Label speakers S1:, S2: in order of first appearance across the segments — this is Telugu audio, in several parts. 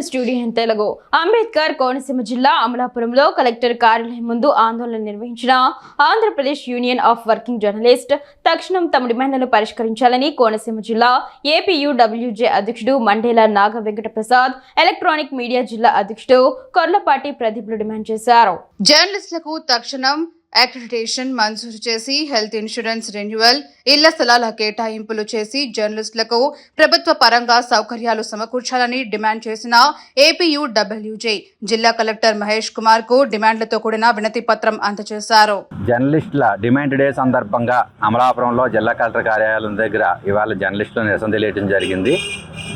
S1: Press union Telugu. Ambedkar Konaseema జిల్లా అమలాపురంలో కలెక్టర్ కార్యాలయం ముందు ఆందోళన నిర్వహించిన Andhra Pradesh union of working journalist తక్షణం తమ డిమాండ్లను పరిష్కరించాలని కోనసీమ జిల్లా ఏపీయూడబ్ల్యూజే అధ్యక్షుడు మండేల నాగ వెంకట ప్రసాద్ ఎలక్ట్రానిక్ మీడియా జిల్లా అధ్యక్షుడు కొర్లపాటి ప్రదీప్లు డిమాండ్ చేశారు.
S2: జర్నలిస్టులకు తక్షణం అక్రిడిటేషన్ మంజూరు చేసి హెల్త్ ఇన్సూరెన్స్ రెన్యువల్ ఇళ్ళ స్థలాల కేటాయింపులు చేసి జర్నలిస్టులకు ప్రభుత్వ పరంగా సౌకర్యాలు సమకూర్చాలని డిమాండ్ చేసిన ఏపీయుడబ్ల్యూజే జిల్లా కలెక్టర్ మహేష్ కుమార్కు డిమాండ్లతో కూడిన వినతి పత్రం అందజేశారు.
S3: జర్నలిస్టుల డిమాండ్ డే సందర్భంగా అమలాపురంలో జిల్లా కలెక్టర్ కార్యాలయం దగ్గర ఇవాళ జర్నలిస్టులు నిరసన తెలియటం జరిగింది.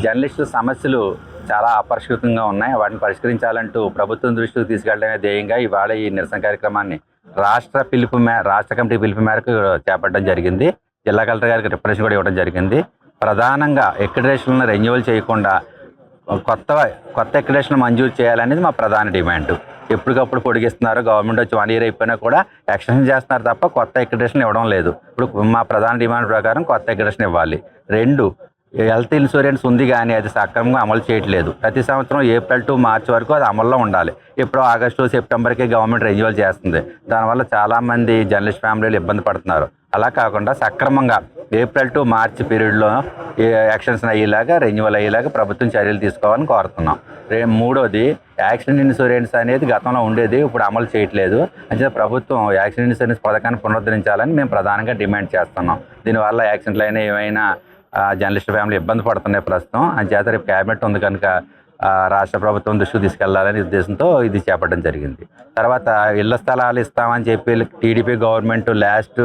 S3: జర్నలిస్టుల సమస్యలు చాలా అపరిష్కృతంగా ఉన్నాయి. వాటిని పరిష్కరించాలంటూ ప్రభుత్వం దృష్టికి తీసుకెళ్ళడమే ధ్యేయంగా ఇవాళ ఈ నిరసన కార్యక్రమాన్ని రాష్ట్ర పిలుపు మే రాష్ట్ర కమిటీ పిలుపు మేరకు చేపట్టడం జరిగింది. జిల్లా కలెక్టర్ గారికి రిప్రజెంట్ కూడా ఇవ్వడం జరిగింది. ప్రధానంగా ఎక్రిడేషన్లను రెన్యువల్ చేయకుండా కొత్త కొత్త ఎక్రిడేషన్ మంజూరు చేయాలనేది మా ప్రధాన డిమాండ్. ఎప్పటికప్పుడు పొడిగిస్తున్నారు. గవర్నమెంట్ వచ్చి వన్ ఇయర్ అయిపోయినా కూడా ఎక్స్టెన్షన్ చేస్తున్నారు తప్ప కొత్త ఎక్రిడేషన్ ఇవ్వడం లేదు. ఇప్పుడు మా ప్రధాన డిమాండ్ ప్రకారం కొత్త ఎక్రిడేషన్ ఇవ్వాలి. రెండు హెల్త్ ఇన్సూరెన్స్ ఉంది కానీ అది సక్రమంగా అమలు చేయట్లేదు. ప్రతి సంవత్సరం ఏప్రిల్ టు మార్చ్ వరకు అది అమల్లో ఉండాలి. ఇప్పుడు ఆగస్టు సెప్టెంబర్కి గవర్నమెంట్ రెన్యువల్ చేస్తుంది. దానివల్ల చాలామంది జర్నలిస్ట్ ఫ్యామిలీలు ఇబ్బంది పడుతున్నారు. అలా కాకుండా సక్రమంగా ఏప్రిల్ టు మార్చ్ పీరియడ్లో యాక్షన్స్ అయ్యేలాగా రెన్యువల్ అయ్యేలాగా ప్రభుత్వం చర్యలు తీసుకోవాలని కోరుతున్నాం. రే మూడోది యాక్సిడెంట్ ఇన్సూరెన్స్ అనేది గతంలో ఉండేది ఇప్పుడు అమలు చేయట్లేదు. అంటే ప్రభుత్వం యాక్సిడెంట్ ఇన్సూరెన్స్ పథకాన్ని పునరుద్ధరించాలని మేము ప్రధానంగా డిమాండ్ చేస్తున్నాం. దీనివల్ల యాక్సిడెంట్లు అయినా ఏమైనా జర్నలిస్ట్ ఫ్యామిలీ ఇబ్బంది పడుతున్నాయి ప్రస్తుతం. అంచేత రేపు క్యాబినెట్ ఉంది కనుక రాష్ట్ర ప్రభుత్వం దృష్టికి తీసుకెళ్ళాలనే ఉద్దేశంతో ఇది చేపట్టడం జరిగింది. తర్వాత ఇళ్ళ స్థలాలు ఇస్తామని చెప్పి టీడీపీ గవర్నమెంట్ లాస్ట్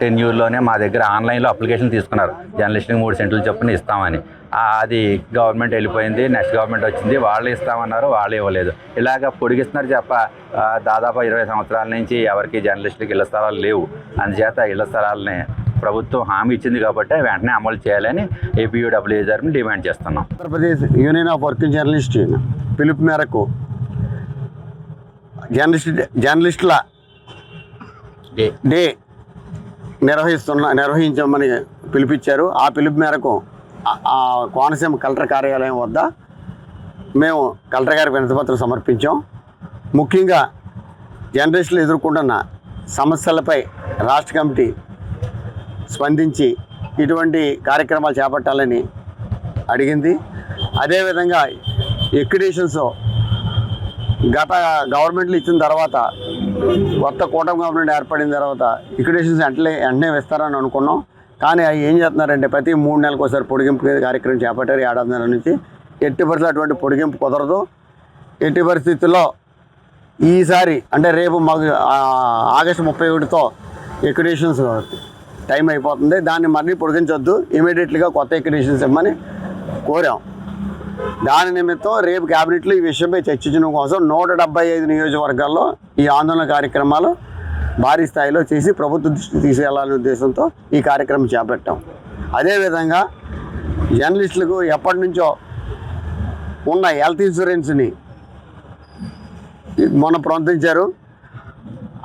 S3: టెన్ ఇయర్లోనే మా దగ్గర ఆన్లైన్లో అప్లికేషన్ తీసుకున్నారు. జర్నలిస్ట్కి మూడు సెంట్లు చొప్పున ఇస్తామని. అది గవర్నమెంట్ వెళ్ళిపోయింది నెక్స్ట్ గవర్నమెంట్ వచ్చింది వాళ్ళు ఇస్తామన్నారు వాళ్ళు ఇవ్వలేదు. ఇలాగ పొడిగిస్తున్నారు చెప్ప దాదాపు ఇరవై సంవత్సరాల నుంచి ఎవరికి జర్నలిస్టులకి ఇళ్ళ స్థలాలు లేవు. అందుచేత ఇళ్ళ స్థలాలని ప్రభుత్వం హామీ ఇచ్చింది కాబట్టి వెంటనే అమలు చేయాలని ఏపీయూడబ్ల్యూ తరఫున డిమాండ్ చేస్తున్నాం.
S4: Andhra Pradesh union of working journalist పిలుపు మేరకు జర్నలిస్ట్ జర్నలిస్టుల డే. నిర్వహిస్తున్న నిర్వహించమని పిలిపించారు ఆ పిలుపు మేరకు కోనసీమ కలెక్టర్ కార్యాలయం వద్ద మేము కలెక్టర్ గారికి వినతిపత్రం సమర్పించాం. ముఖ్యంగా జర్నలిస్టులు ఎదుర్కొంటున్న సమస్యలపై రాష్ట్ర కమిటీ స్పందించి ఇటువంటి కార్యక్రమాలు చేపట్టాలని అడిగింది. అదేవిధంగా ఎక్విడేషన్స్ గత గవర్నమెంట్లు ఇచ్చిన తర్వాత కొత్త కూటమి గవర్నమెంట్ ఏర్పడిన తర్వాత ఎక్విడేషన్స్ వెంటనే వెంటనే ఇస్తారని అనుకున్నాం. కానీ అవి ఏం చేస్తున్నారంటే ప్రతి మూడు నెలలకు ఒకసారి పొడిగింపు కార్యక్రమం చేపట్టారు. ఏడాదిన్నర నుంచి ఎట్టి పరిస్థితులు అటువంటి పొడిగింపు కుదరదు. ఎట్టి పరిస్థితుల్లో ఈసారి అంటే రేపు మాకు ఆగస్టు ముప్పై ఒకటితో ఎక్విడేషన్స్ టైం అయిపోతుంది. దాన్ని మళ్ళీ పొడిగించొద్దు. ఇమీడియట్లీగా కొత్త ఎక్విడేషన్స్ ఇవ్వమని కోరాం. దాని నిమిత్తం రేపు క్యాబినెట్లో ఈ విషయంపై చర్చించడం కోసం నూట డెబ్బై ఐదు నియోజకవర్గాల్లో ఈ ఆందోళన కార్యక్రమాలు భారీ స్థాయిలో చేసి ప్రభుత్వ దృష్టికి తీసుకెళ్ళాలనే ఉద్దేశంతో ఈ కార్యక్రమం చేపట్టాం. అదేవిధంగా జర్నలిస్టులకు ఎప్పటి నుంచో ఉన్న హెల్త్ ఇన్సూరెన్స్ని మొన్న ప్రవర్తించారు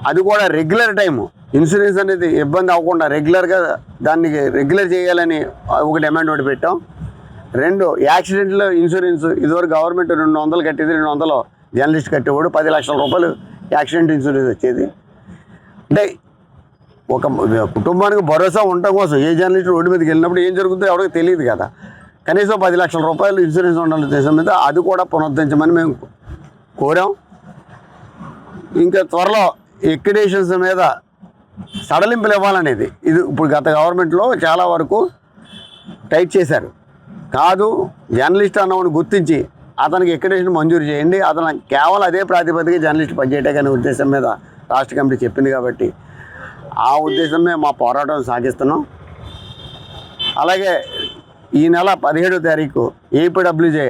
S4: అది కూడా రెగ్యులర్ టైము. ఇన్సూరెన్స్ అనేది ఇబ్బంది అవ్వకుండా రెగ్యులర్గా దాన్ని రెగ్యులర్ చేయాలని ఒక డిమాండ్ ఒకటి పెట్టాం. రెండు యాక్సిడెంట్లో ఇన్సూరెన్స్ ఇదివరకు గవర్నమెంట్ రెండు వందలు కట్టేది రెండు వందలు జర్నలిస్ట్ కట్టేవాడు. పది లక్షల రూపాయలు యాక్సిడెంట్ ఇన్సూరెన్స్ వచ్చేది. అంటే ఒక కుటుంబానికి భరోసా ఉండటం కోసం ఏ జర్నలిస్ట్ రోడ్డు మీదకి వెళ్ళినప్పుడు ఏం జరుగుతుందో ఎవరికి తెలియదు కదా. కనీసం పది లక్షల రూపాయలు ఇన్సూరెన్స్ ఉండాలి ఉద్దేశం మీద అది కూడా పునరుద్ధరించమని మేము కోరాం. ఇంకా త్వరలో ఎక్విడేషన్స్ మీద సడలింపులు ఇవ్వాలనేది. ఇది ఇప్పుడు గత గవర్నమెంట్లో చాలా వరకు టైట్ చేశారు. కాదు జర్నలిస్ట్ అన్నవాడిని గుర్తించి అతనికి ఎక్కడేషన్ మంజూరు చేయండి. అతను కేవలం అదే ప్రాతిపదిక జర్నలిస్ట్ పనిచేయటం ఉద్దేశం మీద రాష్ట్ర కమిటీ చెప్పింది కాబట్టి ఆ ఉద్దేశమే మా పోరాటం సాగిస్తున్నాం. అలాగే ఈ నెల పదిహేడో తారీఖు ఏపీడబ్ల్యూజే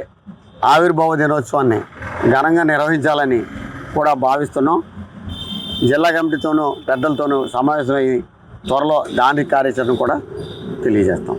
S4: ఆవిర్భావ దినోత్సవాన్ని ఘనంగా నిర్వహించాలని కూడా భావిస్తున్నాం. జిల్లా కమిటీతోనూ పెద్దలతోనూ సమావేశమై త్వరలో దాని కార్యాచరణ కూడా తెలియజేస్తాం.